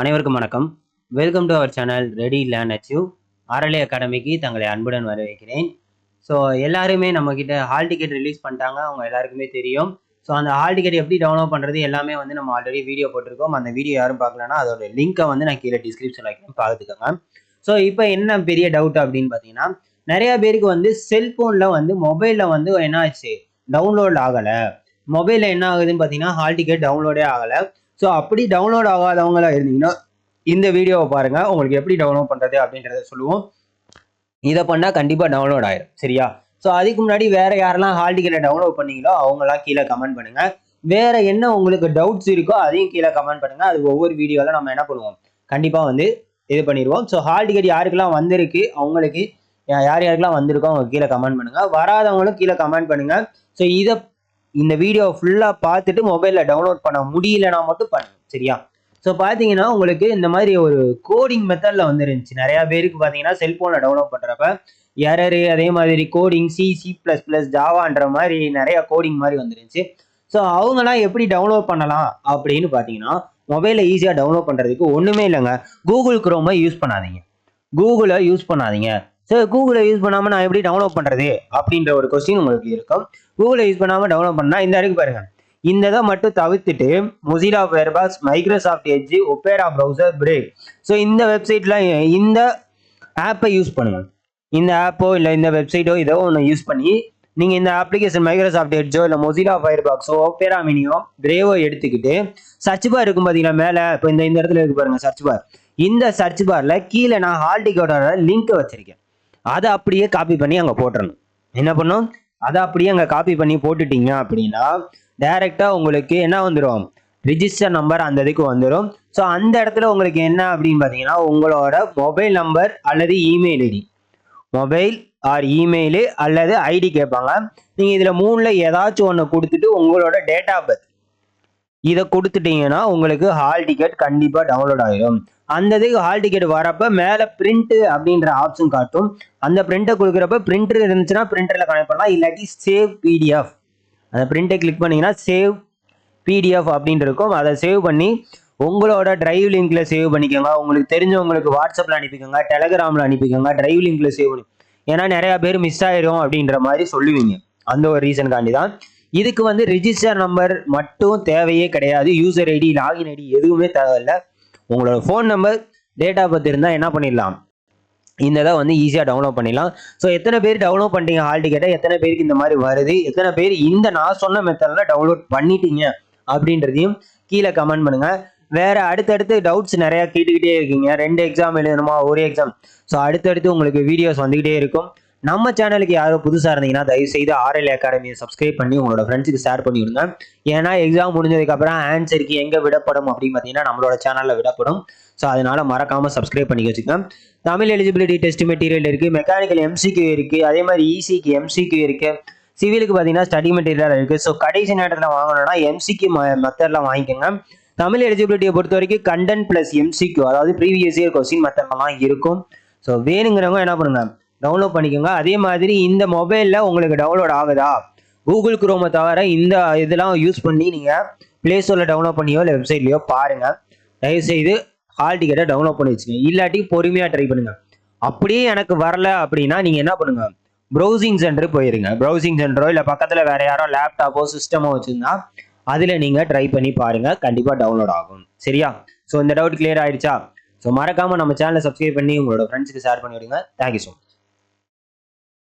அனைவருக்கும் வணக்கம். Welcome to our channel ready learn achieve RLA அகாடமிக்கு தங்களை அன்புடன் வரவேற்கிறேன். ஸோ எல்லாருமே நம்மக்கிட்ட ஹால் டிக்கெட் ரிலீஸ் பண்ணிட்டாங்க. அவங்க எல்லாருக்குமே தெரியும். ஸோ அந்த ஹால் டிக்கெட் எப்படி டவுன்லோட் பண்ணுறது எல்லாமே வந்து நம்ம ஆல்ரெடி வீடியோ போட்டிருக்கோம். அந்த வீடியோ யாரும் பார்க்கலன்னா அதோட லிங்க்கை வந்து நான் கீழே டிஸ்கிரிப்ஷன் வைக்கிறேன். பார்த்துக்கோங்க. ஸோ இப்போ என்ன பெரிய டவுட் அப்படின்னு பார்த்தீங்கன்னா நிறைய பேருக்கு வந்து செல்ஃபோனில் வந்து மொபைலில் வந்து என்ன ஆச்சு டவுன்லோட் ஆகலை. மொபைலில் என்ன ஆகுதுன்னு பார்த்தீங்கன்னா ஹால் டிக்கெட் டவுன்லோடே ஆகலை. ஸோ அப்படி டவுன்லோட் ஆகாதவங்களா இருந்தீங்கன்னா இந்த வீடியோவை பாருங்கள் உங்களுக்கு எப்படி டவுன்லோட் பண்ணுறது அப்படின்றத சொல்லுவோம். இதை பண்ணால் கண்டிப்பாக டவுன்லோட் ஆயிடும் சரியா? ஸோ அதுக்கு முன்னாடி வேறு யாரெல்லாம் ஹால் டிக்கெட்டை டவுன்லோட் பண்ணீங்களோ அவங்களாம் கீழே கமெண்ட் பண்ணுங்கள் வேறு என்ன உங்களுக்கு டவுட்ஸ் இருக்கோ அதையும் கீழே கமெண்ட் பண்ணுங்க. அது ஒவ்வொரு வீடியோவில் நம்ம என்ன பண்ணுவோம்? கண்டிப்பாக வந்து இது பண்ணிடுவோம். ஸோ ஹால் டிக்கெட் யாருக்கெல்லாம் வந்திருக்கு அவங்களுக்கு யார் யாருக்கெல்லாம் வந்திருக்கோ அவங்க கீழே கமெண்ட் பண்ணுங்க. வராதவங்களும் கீழே கமெண்ட் பண்ணுங்கள் ஸோ இதை இந்த வீடியோ ஃபுல்லாக பார்த்துட்டு மொபைலில் டவுன்லோட் பண்ண முடியலனா மட்டும் பண்ணுங்க சரியா? ஸோ பார்த்தீங்கன்னா உங்களுக்கு இந்த மாதிரி ஒரு கோடிங் மெத்தடில் வந்துருந்துச்சு. நிறையா பேருக்கு பார்த்தீங்கன்னா செல்ஃபோனில் டவுன்லோட் பண்ணுறப்ப எரரு அதே மாதிரி coding C C plus plus ஜாவான்ற மாதிரி நிறையா கோடிங் மாதிரி வந்துருந்துச்சு. ஸோ அவங்களாம் எப்படி டவுன்லோட் பண்ணலாம் அப்படின்னு பார்த்தீங்கன்னா மொபைலில் ஈஸியாக டவுன்லோட் பண்ணுறதுக்கு ஒன்றுமே இல்லைங்க. கூகுள் குரோமை யூஸ் பண்ணாதீங்க. கூகுளை யூஸ் பண்ணாதீங்க. ஸோ கூகுளை யூஸ் பண்ணாமல் நான் எப்படி டவுன்லோட் பண்ணுறது அப்படின்ற ஒரு கொஸ்டின் உங்களுக்கு இருக்கும். கூகுளை யூஸ் பண்ணாமல் டவுன்லோட் பண்ணால் இந்த அடுக்கு பாருங்க. இந்த இதை மட்டும் தவிர்த்துட்டு Mozilla Firefox Microsoft Edge Opera browser break so இந்த வெப்சைட்லாம் இந்த ஆப்பை யூஸ் பண்ணுங்கள் இந்த ஆப்போ இல்லை இந்த வெப்சைட்டோ இதோ ஒன்று யூஸ் பண்ணி நீங்கள் இந்த அப்ளிகேஷன் மைக்ரோசாஃப்ட் எட்ஜோ இல்லை மொசிலா ஃபயர் பாக்ஸோ ஒப்பேரா மினியோ பிரேவோ எடுத்துக்கிட்டு சர்ச் பார் இருக்கும் பார்த்தீங்களா மேலே? இப்போ இந்த இந்த இடத்துல இருக்கு பாருங்கள் சர்ச் பார் இந்த சர்ச் பாரில் கீழே நான் ஹால் டிக்கெட்டோட லிங்க்கை வச்சிருக்கேன். அதை அப்படியே காப்பி பண்ணி அங்கே போட்டுறணும். என்ன பண்ணும்? அதை அப்படியே அங்கே காப்பி பண்ணி போட்டுட்டீங்க அப்படின்னா டைரெக்டாக உங்களுக்கு என்ன வந்துடும் ரிஜிஸ்டர் நம்பர் அந்த இதுக்கு வந்துடும் ஸோ அந்த இடத்துல உங்களுக்கு என்ன அப்படின்னு பார்த்தீங்கன்னா உங்களோட மொபைல் நம்பர் அல்லது email ID mobile or email அல்லது ஐடி கேட்பாங்க. நீங்கள் இதில் மூணில் ஏதாச்சும் ஒன்று கொடுத்துட்டு உங்களோட டேட் ஆஃப் பர்த் இதை கொடுத்துட்டீங்கன்னா உங்களுக்கு ஹால் டிக்கெட் கண்டிப்பாக டவுன்லோட் ஆகிடும் அந்த இதுக்கு ஹால் டிக்கெட் வரப்ப மேலே பிரிண்ட்டு அப்படின்ற ஆப்ஷன் காட்டும். அந்த பிரிண்ட்டை கொடுக்குறப்ப பிரிண்டர் இருந்துச்சுன்னா பிரிண்டரில் கனெக்ட் பண்ணலாம். இல்லாட்டி சேவ் பிடிஎஃப் அந்த பிரிண்ட்டை கிளிக் பண்ணிங்கன்னா சேவ் பிடிஎஃப் அப்படின்னு இருக்கும். அதை சேவ் பண்ணி உங்களோட டிரைவ் லிங்க்ல சேவ் பண்ணிக்கோங்க. உங்களுக்கு தெரிஞ்சவங்களுக்கு வாட்ஸ்அப்பில் அனுப்பிக்கோங்க. டெலகிராமில் அனுப்பிக்கோங்க. டிரைவ் லிங்க்ல சேவ் பண்ணி. ஏன்னா நிறையா பேர் மிஸ் ஆயிரும் அப்படின்ற மாதிரி சொல்லுவீங்க. அந்த ஒரு ரீசனுக்காண்டி தான். இதுக்கு வந்து ரிஜிஸ்டர் நம்பர் மட்டும் தேவையே கிடையாது. யூசர் ஐடி லாகின் ஐடி எதுவுமே தேவையில்ல. உங்களோட phone number date of birth இருந்தால் என்ன பண்ணிடலாம்? இந்த இதை வந்து ஈஸியாக டவுன்லோட் பண்ணிடலாம். ஸோ எத்தனை பேர் டவுன்லோட் பண்ணிட்டீங்க ஹால் டிக்கெட்டை எத்தனை பேருக்கு இந்த மாதிரி வருது? எத்தனை பேர் இந்த நான் சொன்ன மெத்தடில் டவுன்லோட் பண்ணிட்டீங்க? அப்படின்றதையும் கீழே கமெண்ட் பண்ணுங்கள் வேறு அடுத்தடுத்து டவுட்ஸ் நிறையா கேட்டுக்கிட்டே இருக்கீங்க. ரெண்டு எக்ஸாம் எழுதணுமா? ஒரு எக்ஸாம் ஸோ அடுத்தடுத்து உங்களுக்கு வீடியோஸ் வந்துக்கிட்டே இருக்கும். நம்ம சேனலுக்கு யாரோ புதுசாக இருந்தீங்கன்னா தயவு செய்து ஆர்எல் அகாடமியை சப்ஸ்கிரைப் பண்ணி உங்களோட ஃப்ரெண்ட்ஸுக்கு ஷேர் பண்ணி விடுங்க ஏன்னா எக்ஸாம் முடிஞ்சதுக்கப்புறம் ஆன்சருக்கு எங்கே விடப்படும் அப்படின்னு பார்த்தீங்கன்னா நம்மளோட சேனலில் விடப்படும். ஸோ அதனால மறக்காமல் சப்ஸ்கிரைப் பண்ணி வச்சுக்கோங்க. தமிழ் எலிஜிபிலிட்டி டெஸ்ட் மெட்டீரியல் இருக்குது மெக்கானிக்கல் எம்சிக்யூ இருக்குது அதே மாதிரி இசிக்கு எம்சிக்யூ இருக்குது சிவிலுக்கு பார்த்தீங்கன்னா ஸ்டடி மெட்டீரியல் இருக்குது ஸோ கடைசி நேரத்தில் வாங்கணும்னா எம்சிக்கு மெத்தடில் வாங்கிக்கோங்க. தமிழ் எலிஜிபிலிட்டியை பொறுத்த வரைக்கும் கண்டென்ட் ப்ளஸ் எம்சிக்யூ அதாவது ப்ரீவியஸ் இயர் கொஸ்டின் மெத்தட்லாம் இருக்கும். ஸோ வேணுங்கிறவங்க என்ன பண்ணுங்க டவுன்லோட் பண்ணிக்கோங்க. அதே மாதிரி இந்த மொபைலில் உங்களுக்கு டவுன்லோட் ஆகுதா? கூகுள் குரோமை தவிர இந்த இதெல்லாம் யூஸ் பண்ணி நீங்கள் ப்ளே ஸ்டோரில் டவுன்லோட் பண்ணியோ இல்லை வெப்சைட்லையோ பாருங்கள் தயவுசெய்து ஹால் டிக்கெட்டை டவுன்லோட் பண்ணி வச்சுங்க இல்லாட்டி பொறுமையாக ட்ரை பண்ணுங்கள் அப்படியே எனக்கு வரல அப்படின்னா நீங்கள் என்ன பண்ணுங்கள் ப்ரௌசிங் சென்டர் போயிருங்க. ப்ரௌசிங் சென்டரோ இல்லை பக்கத்தில் வேறு யாரோ லேப்டாப்போ சிஸ்டமோ வச்சுருந்தா அதில் நீங்கள் ட்ரை பண்ணி பாருங்கள் கண்டிப்பாக டவுன்லோட் ஆகும். சரியா? ஸோ இந்த டவுட் கிளியர் ஆயிடுச்சா? ஸோ மறக்காமல் நம்ம சேனலை சப்ஸ்கிரைப் பண்ணி உங்களோட ஃப்ரெண்ட்ஸுக்கு ஷேர் பண்ணி விடுங்க தேங்க்யூ ஸோ மச்